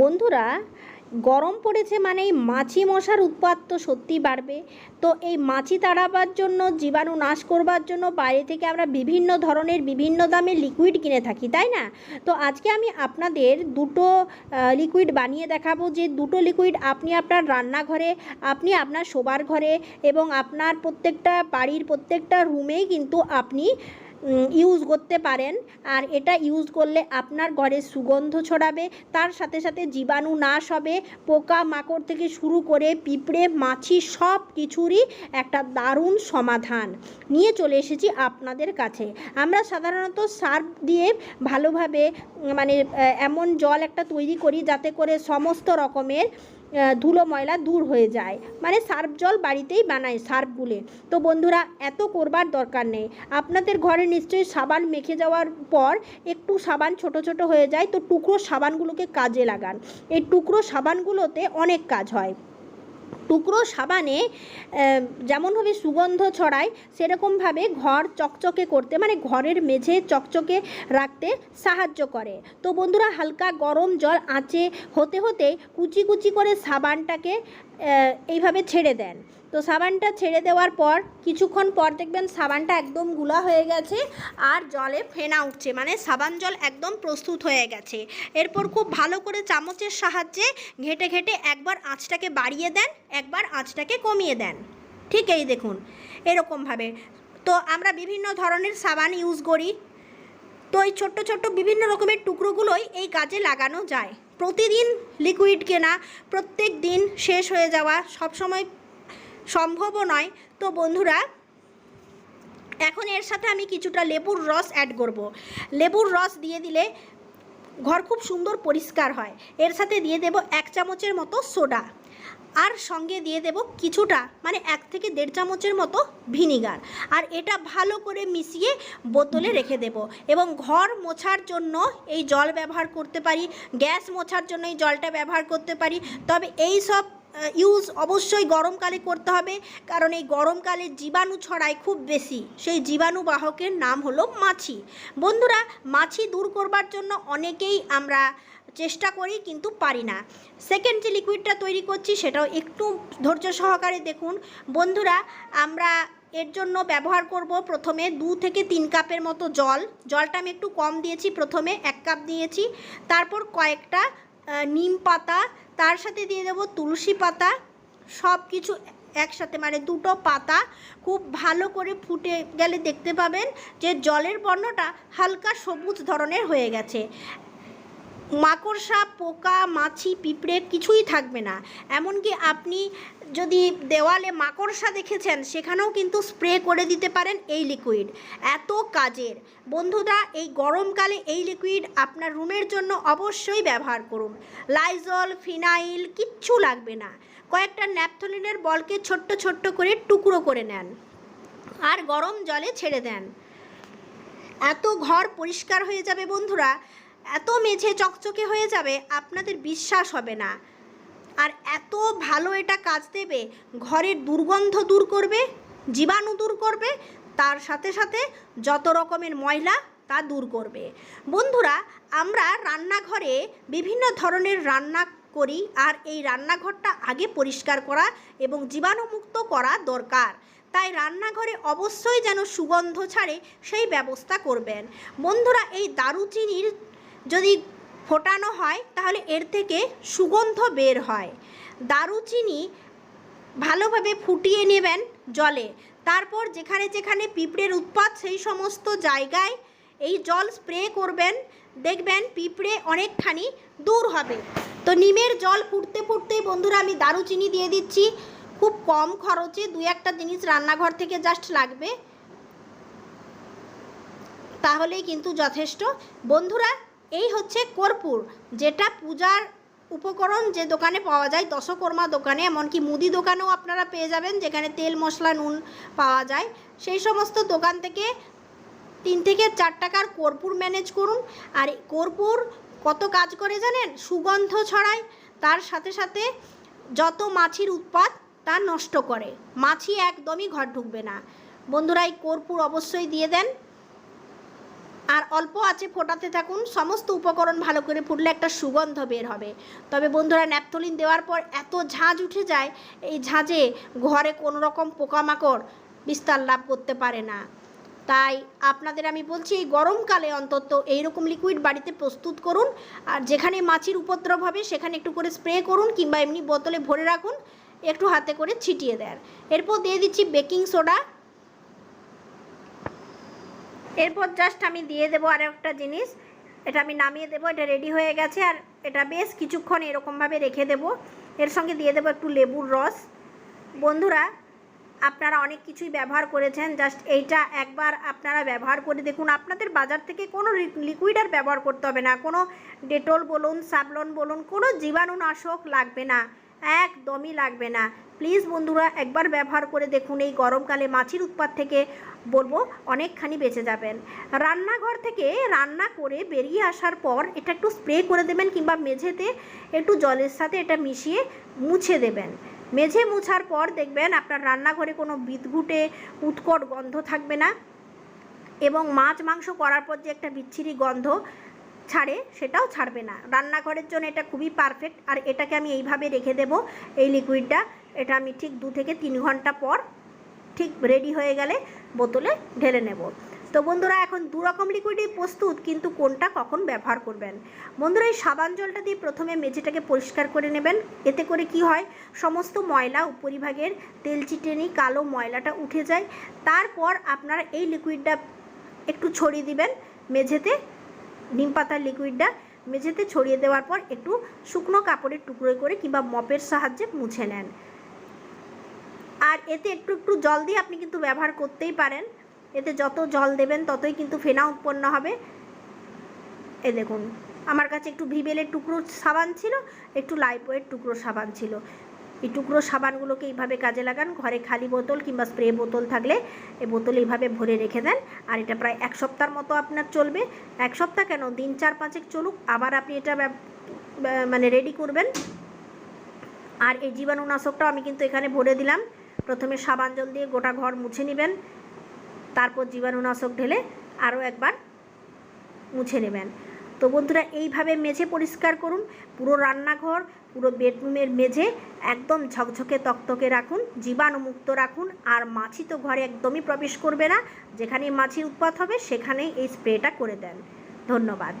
বন্ধুরা, গরম পড়েছে মানেই মাছি মশার উৎপাত তো সত্যিই বাড়বে। তো এই মাছি তাড়াবার জন্য, জীবাণু নাশ করবার জন্য বাইরে থেকে আমরা বিভিন্ন ধরনের, বিভিন্ন দামে লিকুইড কিনে থাকি, তাই না? তো আজকে আমি আপনাদের দুটো লিকুইড বানিয়ে দেখাবো। যে দুটো লিকুইড আপনি আপনার রান্নাঘরে, আপনি আপনার শোবার ঘরে এবং আপনার প্রত্যেকটা বাড়ির প্রত্যেকটা রুমেই কিন্তু আপনি ইউজ করতে পারেন। আর এটা ইউজ করলে আপনার ঘরে সুগন্ধ ছড়াবে, তার সাথে সাথে জীবাণু নাশ হবে। পোকা মাকড় থেকে শুরু করে পিঁপড়ে, মাছি সব কিছুরই একটা দারুণ সমাধান। নিয়ে চলে এসেছি আপনাদের কাছে। আমরা সাধারণত সার্ফ দিয়ে ভালোভাবে মানে এমন জল একটা তৈরি করি যাতে করে সমস্ত রকমের ধুলো ময়লা দূর হয়ে যায়। মানে সার্ফ জল বাড়িতেই বানায় সার্ফ গুলে তো বন্ধুরা, এত করবার দরকার নেই। আপনাদের ঘরে নিশ্চয়ই সাবান মেখে যাওয়ার পর একটু সাবান ছোট ছোট হয়ে যায়, তো টুকরো সাবানগুলোকে কাজে লাগান। এই টুকরো সাবানগুলোতে অনেক কাজ হয়। টুকরো সাবানে যেমনভাবে সুগন্ধ ছড়ায় সেরকমভাবে ঘর চকচকে করতে মানে ঘরের মেঝে চকচকে রাখতে সাহায্য করে। তো বন্ধুরা, হালকা গরম জল আঁচে হতে হতে কুচি কুচি করে সাবানটাকে এইভাবে ছেড়ে দেন। তো সাবানটা ছেড়ে দেওয়ার পর কিছুক্ষণ পর দেখবেন সাবানটা একদমগুলা হয়ে গেছে আর জলে ফেনা উঠছে মানে সাবান জল একদম প্রস্তুত হয়ে গেছে। এরপর খুব ভালো করে চামচের সাহায্যে ঘেটে ঘেটে একবার আঁচটাকে বাড়িয়ে দেন, একবার আঁচটাকে কমিয়ে দেন। ঠিক এই দেখুন, এরকমভাবে। তো আমরা বিভিন্ন ধরনের সাবান ইউজ করি। তো এই ছোট্ট ছোট্ট বিভিন্ন রকমের টুকরোগুলোই এই কাজে লাগানো যায়। প্রতিদিন লিকুইড কেনা, প্রত্যেক দিন শেষ হয়ে যাওয়া, সবসময় সম্ভবও নয়। তো বন্ধুরা, এখন এর সাথে আমি কিছুটা লেবুর রস অ্যাড করব। লেবুর রস দিয়ে দিলে ঘর খুব সুন্দর পরিষ্কার হয়। এর সাথে দিয়ে দেব এক চামচের মতো সোডা। আর সঙ্গে দিয়ে দেব কিছুটা মানে এক থেকে দেড় চামচের মতো ভিনিগার। আর এটা ভালো করে মিশিয়ে বোতলে রেখে দেব। এবং ঘর মোছার জন্য এই জল ব্যবহার করতে পারি, গ্যাস মোছার জন্য এই জলটা ব্যবহার করতে পারি। তবে এই সব ইউজ অবশ্যই গরমকালে করতে হবে, কারণ এই গরমকালে জীবাণু ছড়ায় খুব বেশি। সেই জীবাণু বাহকের নাম হলো মাছি। বন্ধুরা, মাছি দূর করবার জন্য অনেকেই আমরা চেষ্টা করি কিন্তু পারি না। সেকেন্ড যে লিকুইডটা তৈরি করছি, সেটাও একটু ধৈর্য সহকারে দেখুন। বন্ধুরা, আমরা এর জন্য ব্যবহার করব প্রথমে দু থেকে তিন কাপের মতো জল। জলটা আমি একটু কম দিয়েছি, প্রথমে এক কাপ দিয়েছি। তারপর কয়েকটা নিম পাতা, তার সাথে দিয়ে দেবো তুলসী পাতা সব কিছু একসাথে মানে দুটো পাতা খুব ভালো করে ফুটে গেলে দেখতে পাবেন যে জলের বর্ণটা হালকা সবুজ ধরনের হয়ে গেছে। মাকড়সা, পোকা, মাছি পিঁপড়ে কিছুই থাকবে না। এমনকি আপনি যদি দেওয়ালে মাকড়সা দেখেছেন, সেখানেও কিন্তু স্প্রে করে দিতে পারেন এই লিকুইড এত কাজের। বন্ধুরা, এই গরমকালে এই লিকুইড আপনার রুমের জন্য অবশ্যই ব্যবহার করুন। লাইজল ফিনাইল কিচ্ছু লাগবে না। কয়েকটা ন্যাপথলিনের বলকে ছোট্ট ছোট্ট করে টুকরো করে নেন। আর গরম জলে ছেড়ে দেন। এত ঘর পরিষ্কার হয়ে যাবে বন্ধুরা। এত মেঝে চকচকে হয়ে যাবে, আপনাদের বিশ্বাস হবে না। আর এত ভালো এটা কাজ দেবে, ঘরের দুর্গন্ধ দূর করবে, জীবাণু দূর করবে, তার সাথে সাথে যত রকমের ময়লা তা দূর করবে। বন্ধুরা, আমরা রান্নাঘরে বিভিন্ন ধরনের রান্না করি, আর এই রান্নাঘরটা আগে পরিষ্কার করা এবং জীবাণুমুক্ত করা দরকার। তাই রান্নাঘরে অবশ্যই যেন সুগন্ধ ছাড়ে, সেই ব্যবস্থা করবেন। বন্ধুরা, এই দারুচিনির যদি ফোটানো হয়, তাহলে এর থেকে সুগন্ধ বের হয়। দারুচিনি ভালোভাবে ফুটিয়ে নেবেন জলে। তারপর যেখানে যেখানে পিঁপড়ের উৎপাত, সেই সমস্ত জায়গায় এই জল স্প্রে করবেন। দেখবেন পিঁপড়ে অনেকখানি দূর হবে। তো নিমের জল ফুটতে ফুটতেই বন্ধুরা, আমি দারুচিনি দিয়ে দিচ্ছি। খুব কম খরচে দু একটা জিনিস রান্নাঘর থেকে জাস্ট লাগবে। তাহলেই কিন্তু যথেষ্ট। বন্ধুরা এই হচ্ছে কর্পূর, যেটা পূজার উপকরণ যে দোকানে পাওয়া যায়, দশকর্মা দোকানে, এমনকি মুদি দোকানেও আপনারা পেয়ে যাবেন, যেখানে তেল, মশলা, নুন পাওয়া যায়। সেই সমস্ত দোকান থেকে তিন থেকে চার টাকার কর্পূর ম্যানেজ করুন। আর কর্পূর কত কাজ করে জানেন? সুগন্ধ ছড়ায়, তার সাথে সাথে যত মাছির উৎপাত, তা নষ্ট করে। মাছি একদমই ঘর ঢুকবে না। বন্ধুরা, এই কর্পূর অবশ্যই দিয়ে দেন। আর অল্প আছে, ফোটাতে থাকুন। সমস্ত উপকরণ ভালো করে ফুটলে একটা সুগন্ধ বের হবে। তবে বন্ধুরা, ন্যাপথলিন দেওয়ার পর এত ঝাঁঝ উঠে যায়, এই ঝাঁঝে ঘরে কোনো রকম পোকামাকড় বিস্তার লাভ করতে পারে না। তাই আপনাদের আমি বলছি, এই গরমকালে অন্তত এইরকম লিকুইড বাড়িতে প্রস্তুত করুন। আর যেখানে মাছির উপদ্রব হবে, সেখানে একটু করে স্প্রে করুন কিংবা এমনি বোতলে ভরে রাখুন, একটু হাতে করে ছিটিয়ে দেন। এরপর দিয়ে দিচ্ছি বেকিং সোডা এরপর জাস্ট আমি দিয়ে দেবো আর একটা জিনিস। এটা আমি নামিয়ে দেবো, এটা রেডি হয়ে গেছে আর এটা বেশ কিছুক্ষণ এরকমভাবে রেখে দেবো। এর সঙ্গে দিয়ে দেবো একটু লেবুর রস। বন্ধুরা, আপনারা অনেক কিছুই ব্যবহার করেছেন জাস্ট এইটা একবার আপনারা ব্যবহার করে দেখুন। আপনাদের বাজার থেকে কোনো লিকুইড আর ব্যবহার করতে হবে না। কোনো ডেটল বলুন, সাবলন বলুন, কোনো জীবাণুনাশক লাগবে না। একদমই লাগবে না। প্লিজ বন্ধুরা, একবার ব্যবহার করে দেখুন এই গরমকালে মাছির উৎপাত থেকে। বলব, অনেকখানি বেঁচে যাবেন। রান্নাঘর থেকে রান্না করে বেরিয়ে আসার পর এটা একটু স্প্রে করে দেবেন কিংবা মেঝেতে একটু জলের সাথে এটা মিশিয়ে মুছে দেবেন। মেঝে মুছার পর দেখবেন আপনার রান্নাঘরে কোনো বিদঘুটে উৎকট গন্ধ থাকবে না। এবং মাছ মাংস করার পর যে একটা বিচ্ছিরি গন্ধ ছাড়ে, সেটাও ছাড়বে না। রান্নাঘরের জন্য এটা খুবই পারফেক্ট আর এটাকে আমি এইভাবে রেখে দেব, এই লিকুইডটা এটা আমি ঠিক দু থেকে তিন ঘণ্টা পর ঠিক রেডি হয়ে গেলে বোতলে ঢেলে নেব। তো বন্ধুরা, এখন দু রকম লিকুইডই প্রস্তুত, কিন্তু কোনটা কখন ব্যবহার করবেন? বন্ধুরা, এই সাবান জলটা দিয়ে প্রথমে মেঝেটাকে পরিষ্কার করে নেবেন। এতে করে কি হয়, সমস্ত ময়লা, উপরিভাগের তেল চিটেনি, কালো ময়লাটা উঠে যায়। তারপর আপনারা এই লিকুইডটা একটু ছড়িয়ে দিবেন, মেঝেতে নিম পাতার লিকুইডটা মেঝেতে ছড়িয়ে দেওয়ার পর একটু শুকনো কাপড়ের টুকরো করে কিংবা মপের সাহায্যে মুছে নেন। আর এতে একটু একটু জল দিয়ে আপনি কিন্তু ব্যবহার করতেই পারেন। এতে যত জল দেবেন ততই কিন্তু ফেনা উৎপন্ন হবে। এ দেখুন, আমার কাছে একটু ভিবেলের টুকরো সাবান ছিল, একটু লাইপয়ের টুকরো সাবান ছিল। এই টুকরো সাবানগুলোকে এইভাবে কাজে লাগান, ঘরে খালি বোতল কিংবা স্প্রে বোতল থাকলে এই বোতল এইভাবে ভরে রেখে দেন। আর এটা প্রায় এক সপ্তাহের মতো আপনার চলবে। এক সপ্তাহ কেন? দিন চার পাঁচেক চলুক, আবার আপনি এটা মানে রেডি করবেন। আর এই জীবাণুনাশকটাও আমি কিন্তু এখানে ভরে দিলাম। প্রথমে সাবান জল দিয়ে গোটা ঘর মুছে নেবেন। তারপর জীবাণুনাশক ঢেলে আরও একবার মুছে নেবেন। তো বন্ধুরা, এইভাবে মেঝে পরিষ্কার করুন। পুরো রান্নাঘর, পুরো বেডরুমের মেঝে একদম ঝকঝকে তকতকে রাখুন জীবাণুমুক্ত রাখুন, আর মাছি তো ঘরে একদমই প্রবেশ করবে না। যেখানে মাছির উৎপাত হবে, সেখানেই এই স্প্রেটা করে দেন। ধন্যবাদ।